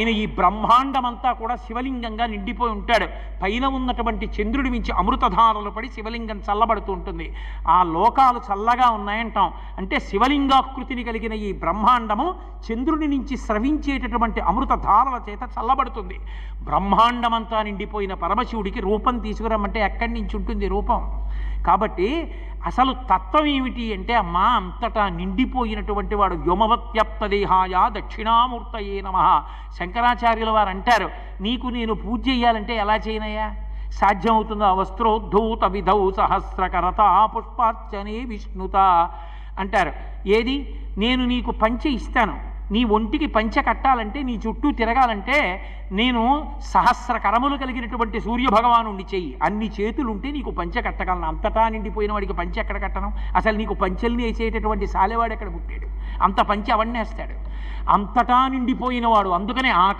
ఆయన ఈ బ్రహ్మాండమంతా కూడా శివలింగంగా నిండిపోయి ఉంటాడు. పైన ఉన్నటువంటి చంద్రుడి మించి అమృతధారలు పడి శివలింగం చల్లబడుతూ ఉంటుంది. ఆ లోకాలు చల్లగా ఉన్నాయంటాం. అంటే శివలింగాకృతిని కలిగిన ఈ బ్రహ్మాండము చంద్రుడి నుంచి స్రవించేటటువంటి అమృతధారల చేత చల్లబడుతుంది. బ్రహ్మాండమంతా నిండిపోయిన పరమశివుడికి రూపం తీసుకురమ్మంటే ఎక్కడి నుంచి ఉంటుంది రూపం? కాబట్టి అసలు తత్వం ఏమిటి అంటే అమ్మా అంతటా నిండిపోయినటువంటి వాడు వ్యోమవత్యప్త దేహాయ దక్షిణామూర్తయే నమ. శంకరాచార్యుల వారు అంటారు నీకు నేను పూజ చేయాలంటే ఎలా చేయనయ్యా? సాధ్యమవుతుందో? వస్త్రోద్ధూత విధౌ సహస్రకరత పుష్పార్చనే విష్ణుత అంటారు. ఏది? నేను నీకు పంచి ఇస్తాను. నీ ఒంటికి పంచె కట్టాలంటే నీ చుట్టూ తిరగాలంటే నేను సహస్ర కరములు కలిగినటువంటి సూర్య భగవానుండి చెయ్యి. అన్ని చేతులుంటే నీకు పంచ కట్టగలను. అంతటా నిండిపోయిన వాడికి పంచె ఎక్కడ కట్టను? అసలు నీకు పంచెల్ని వేసేటటువంటి సాలెవాడు ఎక్కడ పుట్టాడు? అంత పంచె అవన్నేస్తాడు అంతటా నిండిపోయిన వాడు. అందుకనే ఆ